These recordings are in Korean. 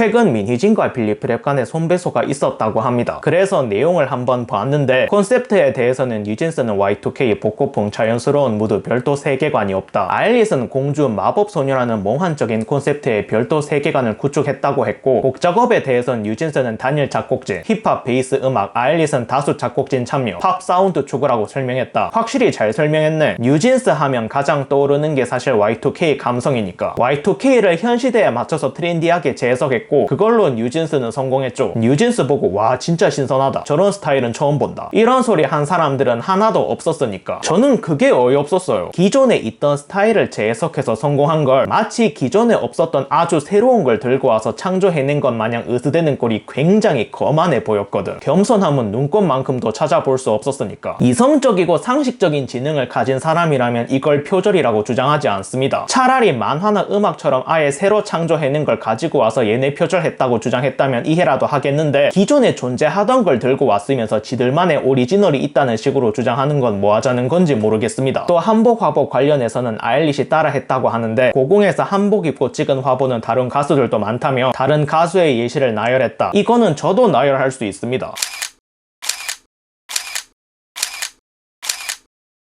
최근 민희진과 빌리프랩 간의 손배소가 있었다고 합니다. 그래서 내용을 한번 봤는데 콘셉트에 대해서는 뉴진스는 Y2K 복고풍 자연스러운 무드 별도 세계관이 없다. 아일릿은 공주 마법 소녀라는 몽환적인 콘셉트의 별도 세계관을 구축했다고 했고 곡 작업에 대해선 뉴진스는 단일 작곡진, 힙합 베이스 음악, 아일릿은 다수 작곡진 참여, 팝 사운드 추구라고 설명했다. 확실히 잘 설명했네. 뉴진스 하면 가장 떠오르는 게 사실 Y2K 감성이니까 Y2K를 현 시대에 맞춰서 트렌디하게 재해석했고 그걸로 뉴진스는 성공했죠. 뉴진스 보고 와 진짜 신선하다. 저런 스타일은 처음 본다. 이런 소리 한 사람들은 하나도 없었으니까 저는 그게 어이없었어요. 기존에 있던 스타일을 재해석해서 성공한 걸 마치 기존에 없었던 아주 새로운 걸 들고 와서 창조해낸 것 마냥 으스대는 꼴이 굉장히 거만해 보였거든. 겸손함은 눈꽃만큼도 찾아볼 수 없었으니까. 이성적이고 상식적인 지능을 가진 사람이라면 이걸 표절이라고 주장하지 않습니다. 차라리 만화나 음악처럼 아예 새로 창조해낸 걸 가지고 와서 얘네 표절했다고 주장했다면 이해라도 하겠는데 기존에 존재하던 걸 들고 왔으면서 지들만의 오리지널이 있다는 식으로 주장하는 건 뭐 하자는 건지 모르겠습니다. 또 한복 화보 관련해서는 아일릿이 따라했다고 하는데 고공에서 한복 입고 찍은 화보는 다른 가수들도 많다며 다른 가수의 예시를 나열했다. 이거는 저도 나열할 수 있습니다.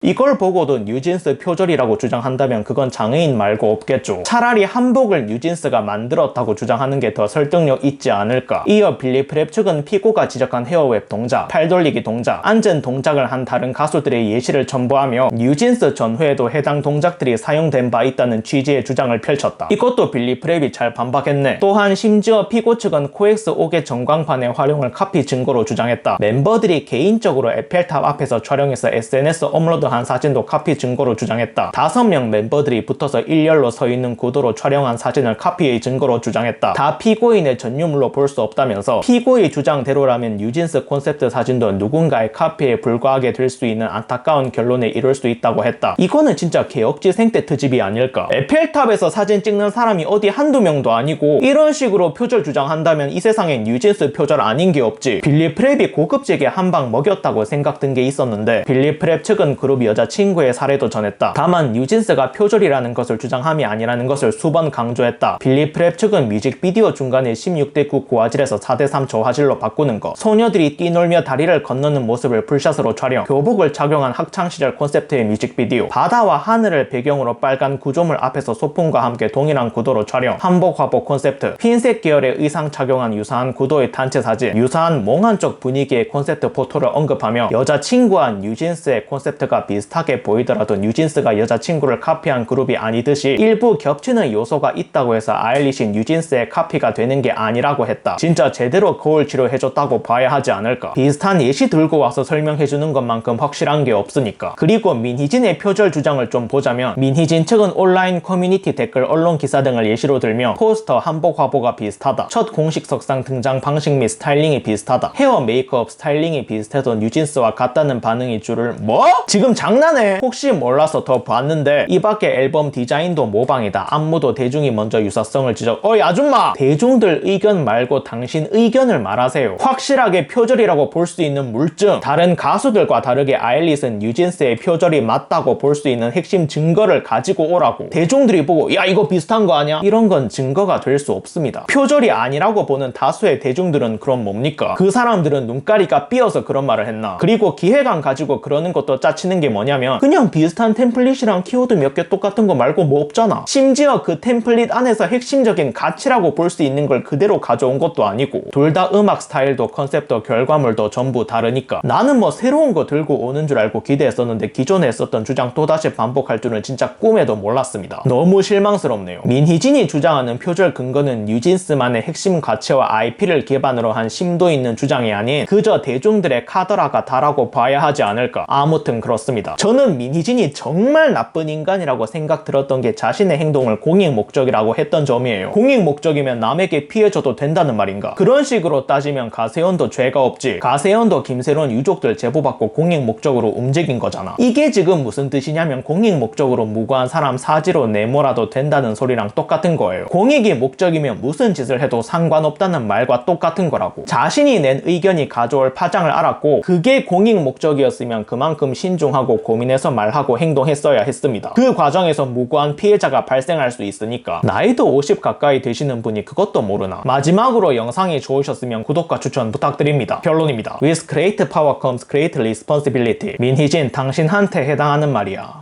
이걸 보고도 뉴진스 표절이라고 주장한다면 그건 장애인 말고 없겠죠. 차라리 한복을 뉴진스가 만들었다고 주장하는 게 더 설득력 있지 않을까. 이어 빌리 프랩 측은 피고가 지적한 헤어웹 동작, 팔 돌리기 동작, 앉은 동작을 한 다른 가수들의 예시를 첨부하며 뉴진스 전후에도 해당 동작들이 사용된 바 있다는 취지의 주장을 펼쳤다. 이것도 빌리 프랩이 잘 반박했네. 또한 심지어 피고 측은 코엑스 5개 전광판의 활용을 카피 증거로 주장했다. 멤버들이 개인적으로 에펠탑 앞에서 촬영해서 SNS 업로드 한 사진도 카피 증거로 주장했다. 다섯 명 멤버들이 붙어서 일렬로 서 있는 구도로 촬영한 사진을 카피의 증거로 주장했다. 다 피고인의 전유물로 볼 수 없다면서 피고의 주장대로라면 뉴진스 콘셉트 사진도 누군가의 카피에 불과하게 될 수 있는 안타까운 결론에 이를 수 있다고 했다. 이거는 진짜 개혁지 생태 트집이 아닐까. 에펠탑에서 사진 찍는 사람이 어디 한두 명도 아니고 이런 식으로 표절 주장한다면 이 세상엔 뉴진스 표절 아닌 게 없지. 빌리 프랩이 고급지게 한 방 먹였다고 생각든 게 있었는데 빌리 프랩 측은 그룹 여자친구의 사례도 전했다. 다만 뉴진스가 표절이라는 것을 주장함이 아니라는 것을 수번 강조했다. 빌리 프랩 측은 뮤직비디오 중간에 16대 9 고화질에서 4대 3 저화질로 바꾸는 것, 소녀들이 뛰놀며 다리를 건너는 모습을 풀샷으로 촬영, 교복을 착용한 학창시절 콘셉트의 뮤직비디오, 바다와 하늘을 배경으로 빨간 구조물 앞에서 소품과 함께 동일한 구도로 촬영, 한복 화보 콘셉트, 흰색 계열의 의상 착용한 유사한 구도의 단체 사진, 유사한 몽환적 분위기의 콘셉트 포토를 언급하며 여자친구와 뉴진스의 콘셉트가 비슷하게 보이더라도 뉴진스가 여자친구를 카피한 그룹이 아니듯이 일부 겹치는 요소가 있다고 해서 아일리시 뉴진스의 카피가 되는 게 아니라고 했다. 진짜 제대로 거울 치료해줬다고 봐야 하지 않을까. 비슷한 예시 들고 와서 설명해주는 것만큼 확실한 게 없으니까. 그리고 민희진의 표절 주장을 좀 보자면 민희진 측은 온라인 커뮤니티 댓글 언론 기사 등을 예시로 들며 포스터 한복 화보가 비슷하다. 첫 공식 석상 등장 방식 및 스타일링이 비슷하다. 헤어 메이크업 스타일링이 비슷해서 뉴진스와 같다는 반응이 줄을 뭐? 지금 장난해? 혹시 몰라서 더 봤는데 이 밖에 앨범 디자인도 모방이다. 안무도 대중이 먼저 유사성을 지적. 어이 아줌마! 대중들 의견 말고 당신 의견을 말하세요. 확실하게 표절이라고 볼 수 있는 물증. 다른 가수들과 다르게 아일릿은 뉴진스의 표절이 맞다고 볼 수 있는 핵심 증거를 가지고 오라고. 대중들이 보고 야 이거 비슷한 거 아니야? 이런 건 증거가 될 수 없습니다. 표절이 아니라고 보는 다수의 대중들은 그럼 뭡니까? 그 사람들은 눈가리가 삐어서 그런 말을 했나? 그리고 기획안 가지고 그러는 것도 짜치는 게 뭐냐면 그냥 비슷한 템플릿이랑 키워드 몇 개 똑같은 거 말고 뭐 없잖아. 심지어 그 템플릿 안에서 핵심적인 가치라고 볼 수 있는 걸 그대로 가져온 것도 아니고 둘 다 음악 스타일도 컨셉도 결과물도 전부 다르니까 나는 뭐 새로운 거 들고 오는 줄 알고 기대했었는데 기존에 했었던 주장 또다시 반복할 줄은 진짜 꿈에도 몰랐습니다. 너무 실망스럽네요. 민희진이 주장하는 표절 근거는 뉴진스만의 핵심 가치와 IP를 기반으로 한 심도 있는 주장이 아닌 그저 대중들의 카더라가 다라고 봐야 하지 않을까. 아무튼 그렇습니다. 저는 민희진이 정말 나쁜 인간이라고 생각 들었던 게 자신의 행동을 공익 목적이라고 했던 점이에요. 공익 목적이면 남에게 피해 줘도 된다는 말인가? 그런 식으로 따지면 가세현도 죄가 없지. 가세현도 김세론 유족들 제보받고 공익 목적으로 움직인 거잖아. 이게 지금 무슨 뜻이냐면 공익 목적으로 무고한 사람 사지로 내모라도 된다는 소리랑 똑같은 거예요. 공익이 목적이면 무슨 짓을 해도 상관없다는 말과 똑같은 거라고. 자신이 낸 의견이 가져올 파장을 알았고 그게 공익 목적이었으면 그만큼 신중하고 생각하고 고민해서 말하고 행동했어야 했습니다. 그 과정에서 무고한 피해자가 발생할 수 있으니까 나이도 50 가까이 되시는 분이 그것도 모르나 마지막으로 영상이 좋으셨으면 구독과 추천 부탁드립니다. 결론입니다. With great power comes great responsibility. 민희진 당신한테 해당하는 말이야.